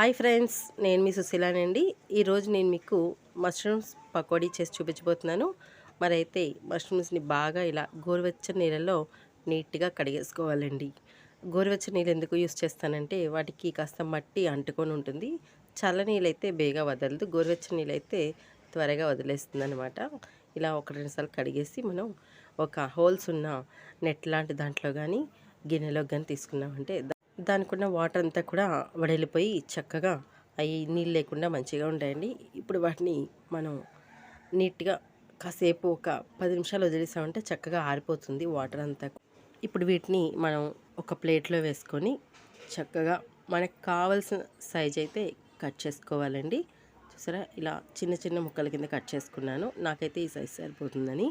Hi friends నేను మీ సుశీలానండి. ఈరోజు నేను మీకు మష్రూమ్స్ పకోడీ చేసి చూపించబోతున్నాను. మరి అయితే మష్రూమ్స్ని బాగా ఇలా గోరువెచ్చని నీళ్ళలో నీట్గా కడిగేసుకోవాలండి. గోరువెచ్చని నీళ్ళు ఎందుకు యూస్ చేస్తానంటే వాటికి కాస్త మట్టి అంటుకొని ఉంటుంది. చల్ల నీళ్ళైతే బేగా వదలదు. గోరువెచ్చని నీళ్ళు అయితే త్వరగా వదిలేస్తుంది అనమాట ఇలా ఒక రెండు సార్లు కడిగేసి మనం ఒక హోల్స్ ఉన్న నెట్ లాంటి దాంట్లో కానీ గిన్నెలో కానీ తీసుకున్నామంటే దానికి ఉన్న వాటర్ అంతా కూడా వడలిపోయి చక్కగా అవి నీళ్ళు లేకుండా మంచిగా ఉంటాయండి. ఇప్పుడు వాటిని మనం నీట్గా కాసేపు ఒక పది నిమిషాలు వదిలేసామంటే చక్కగా ఆరిపోతుంది వాటర్ అంతా. ఇప్పుడు వీటిని మనం ఒక ప్లేట్లో వేసుకొని చక్కగా మనకు కావాల్సిన సైజ్ అయితే కట్ చేసుకోవాలండి. చూసారా? ఇలా చిన్న చిన్న ముక్కల కింద కట్ చేసుకున్నాను. నాకైతే ఈ సైజ్ సరిపోతుందని.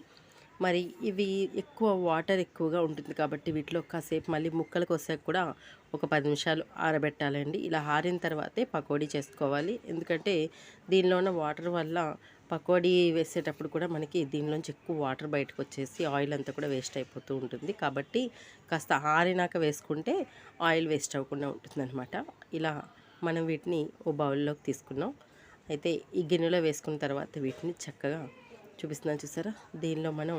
మరి ఇవి ఎక్కువ వాటర్ ఎక్కువగా ఉంటుంది కాబట్టి వీటిలో కాసేపు మళ్ళీ ముక్కలకు వస్తాక కూడా ఒక పది నిమిషాలు ఆరబెట్టాలండి. ఇలా ఆరిన తర్వాతే పకోడీ చేసుకోవాలి. ఎందుకంటే దీనిలో ఉన్న వాటర్ వల్ల పకోడీ వేసేటప్పుడు కూడా మనకి దీనిలోంచి ఎక్కువ వాటర్ బయటకు వచ్చేసి ఆయిల్ అంతా కూడా వేస్ట్ అయిపోతూ ఉంటుంది. కాబట్టి కాస్త ఆరినాక వేసుకుంటే ఆయిల్ వేస్ట్ అవ్వకుండా ఉంటుందన్నమాట. ఇలా మనం వీటిని ఓ బౌల్లోకి తీసుకున్నాం. అయితే ఈ గిన్నెలో వేసుకున్న తర్వాత వీటిని చక్కగా చూపిస్తున్నాను చూసారా? దీనిలో మనం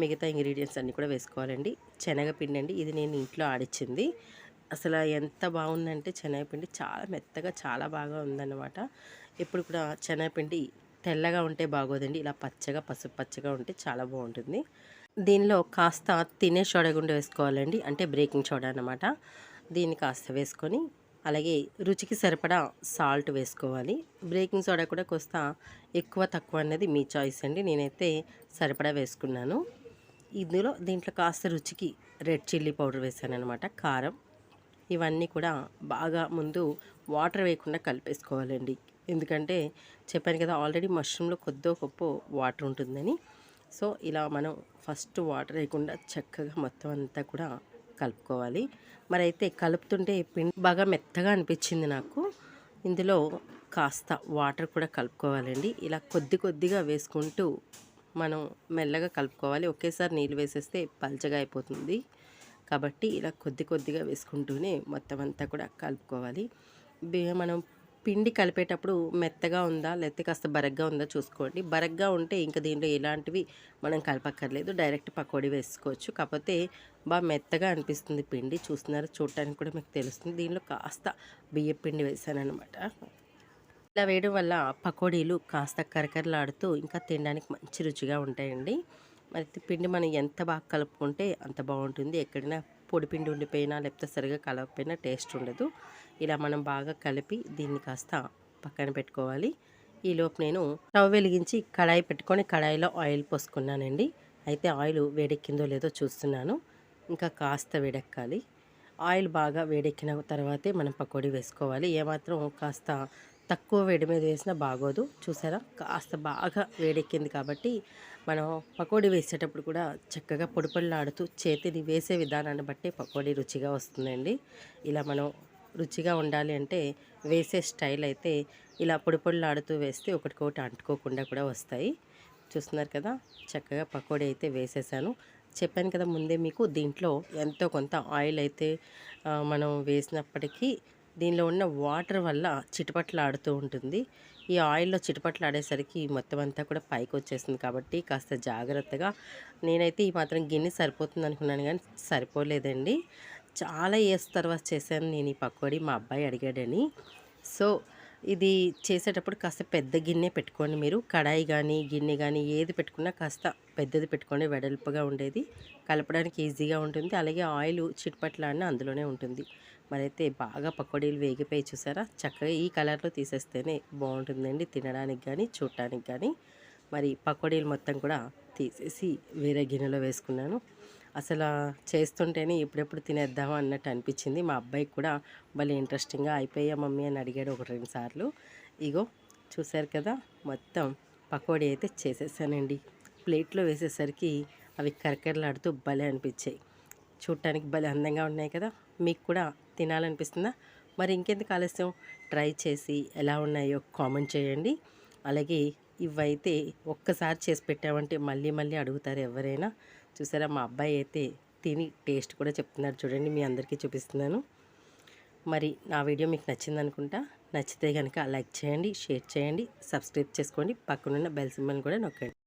మిగతా ఇంగ్రీడియంట్స్ అన్నీ కూడా వేసుకోవాలండి. శనగపిండి అండి ఇది నేను ఇంట్లో ఆడిచ్చింది. అసలు ఎంత బాగుందంటే శనగపిండి చాలా మెత్తగా చాలా బాగా ఉందన్నమాట. ఇప్పుడు కూడా శనగపిండి తెల్లగా ఉంటే బాగోదండి. ఇలా పచ్చగా పసుపు పచ్చగా ఉంటే చాలా బాగుంటుంది. దీనిలో కాస్త తినే సోడా గుండె వేసుకోవాలండి. అంటే బ్రేకింగ్ సోడా అన్నమాట. దీన్ని కాస్త వేసుకొని అలాగే రుచికి సరిపడా సాల్ట్ వేసుకోవాలి. బ్రేకింగ్ సోడా కూడా కొస్తా ఎక్కువ తక్కువ అనేది మీ చాయిస్ అండి. నేనైతే సరిపడా వేసుకున్నాను. ఇందులో దీంట్లో కాస్త రుచికి రెడ్ చిల్లీ పౌడర్ వేసాను అనమాట కారం. ఇవన్నీ కూడా బాగా ముందు వాటర్ వేయకుండా కలిపేసుకోవాలండి. ఎందుకంటే చెప్పాను కదా ఆల్రెడీ మష్రూమ్లో కొద్దో గొప్ప వాటర్ ఉంటుందని. సో ఇలా మనం ఫస్ట్ వాటర్ వేయకుండా చక్కగా మొత్తం అంతా కూడా కలుపుకోవాలి. మరి అయితే కలుపుతుంటే పిండి బాగా మెత్తగా అనిపించింది నాకు. ఇందులో కాస్త వాటర్ కూడా కలుపుకోవాలండి. ఇలా కొద్ది కొద్దిగా వేసుకుంటూ మనం మెల్లగా కలుపుకోవాలి. ఒకేసారి నీళ్ళు వేసేస్తే పల్చగా అయిపోతుంది. కాబట్టి ఇలా కొద్ది కొద్దిగా వేసుకుంటూనే మొత్తం అంతా కూడా కలుపుకోవాలి. మనం పిండి కలిపేటప్పుడు మెత్తగా ఉందా లేకపోతే కాస్త బరగ్గా ఉందా చూసుకోండి. బరగ్గా ఉంటే ఇంకా దీంట్లో ఎలాంటివి మనం కలపక్కర్లేదు. డైరెక్ట్ పకోడీ వేసుకోవచ్చు. కాకపోతే బాగా మెత్తగా అనిపిస్తుంది పిండి. చూస్తున్నారు చూడటానికి కూడా మీకు తెలుస్తుంది. దీనిలో కాస్త బియ్య పిండి వేసాను అనమాట ఇలా వేయడం వల్ల పకోడీలు కాస్త కరకరలాడుతూ ఇంకా తినడానికి మంచి రుచిగా ఉంటాయండి. మరి పిండి మనం ఎంత బాగా కలుపుకుంటే అంత బాగుంటుంది. ఎక్కడైనా పొడి పిండి ఉండిపోయినా లేకపోతే సరిగా కలవకపోయినా టేస్ట్ ఉండదు. ఇలా మనం బాగా కలిపి దీన్ని కాస్త పక్కన పెట్టుకోవాలి. ఈలోపు నేను స్టవ్ వెలిగించి కడాయి పెట్టుకొని కడాయిలో ఆయిల్ పోసుకున్నానండి. అయితే ఆయిల్ వేడెక్కిందో లేదో చూస్తున్నాను. ఇంకా కాస్త వేడెక్కాలి. ఆయిల్ బాగా వేడెక్కిన తర్వాతే మనం పకోడీ వేసుకోవాలి. ఏమాత్రం కాస్త తక్కువ వేడి మీద వేసినా బాగోదు. చూసారా? కాస్త బాగా వేడెక్కింది కాబట్టి మనం పకోడీ వేసేటప్పుడు కూడా చక్కగా పొడి చేతిని వేసే విధానాన్ని బట్టి పకోడీ రుచిగా వస్తుందండి. ఇలా మనం రుచిగా ఉండాలి అంటే వేసే స్టైల్ అయితే ఇలా పొడి పొడిలాడుతూ వేస్తే ఒకటికొకటి అంటుకోకుండా కూడా వస్తాయి. చూస్తున్నారు కదా చక్కగా పకోడీ అయితే వేసేసాను. చెప్పాను కదా ముందే మీకు దీంట్లో ఎంతో కొంత ఆయిల్ అయితే మనం వేసినప్పటికీ దీనిలో ఉన్న వాటర్ వల్ల చిటపట్లు ఆడుతూ ఉంటుంది. ఈ ఆయిల్లో చిటపట్లు ఆడేసరికి మొత్తం అంతా కూడా పైకి వచ్చేసింది కాబట్టి కాస్త జాగ్రత్తగా నేనైతే ఈ మాత్రం గిన్నె సరిపోతుంది అనుకున్నాను కానీ సరిపోలేదండి. చాలా ఇయర్స్ తర్వాత చేశాను నేను ఈ పకోడీ మా అబ్బాయి అడిగాడని. సో ఇది చేసేటప్పుడు కాస్త పెద్ద గిన్నె పెట్టుకోండి మీరు. కడాయి కానీ గిన్నె కానీ ఏది పెట్టుకున్నా కాస్త పెద్దది పెట్టుకోండి వెడల్పుగా ఉండేది. కలపడానికి ఈజీగా ఉంటుంది. అలాగే ఆయిల్ చిట్పట్లాడిన అందులోనే ఉంటుంది. మరైతే బాగా పకోడీలు వేగిపోయి చూసారా? చక్కగా ఈ కలర్లో తీసేస్తేనే బాగుంటుందండి తినడానికి కానీ చూడటానికి కానీ మరి పకోడీలు మొత్తం కూడా తీసేసి వేరే గిన్నెలో వేసుకున్నాను. అసలు చేస్తుంటేనే ఇప్పుడెప్పుడు తినేద్దామా అన్నట్టు అనిపించింది. మా అబ్బాయికి కూడా భలే ఇంట్రెస్టింగ్గా అయిపోయా మమ్మీ అని అడిగాడు ఒక రెండు సార్లు. ఇగో చూశారు కదా మొత్తం పకోడీ అయితే చేసేసానండి. ప్లేట్లో వేసేసరికి అవి కరకరలాడుతూ భలే అనిపించాయి. చూడటానికి భలే అందంగా ఉన్నాయి కదా మీకు కూడా తినాలనిపిస్తుందా? మరి ఇంకెందుకు ఆలస్యం? ట్రై చేసి ఎలా ఉన్నాయో కామెంట్ చేయండి. అలాగే ఇవైతే ఒక్కసారి చేసి పెట్టామంటే మళ్ళీ మళ్ళీ అడుగుతారు ఎవరైనా. చూసారా మా అబ్బాయి అయితే తిని టేస్ట్ కూడా చెప్తున్నారు చూడండి మీ అందరికీ చూపిస్తున్నాను. మరి నా వీడియో మీకు నచ్చింది అనుకుంటా నచ్చితే కనుక లైక్ చేయండి షేర్ చేయండి సబ్స్క్రైబ్ చేసుకోండి పక్కనున్న బెల్ సింబల్ కూడా నొక్కండి.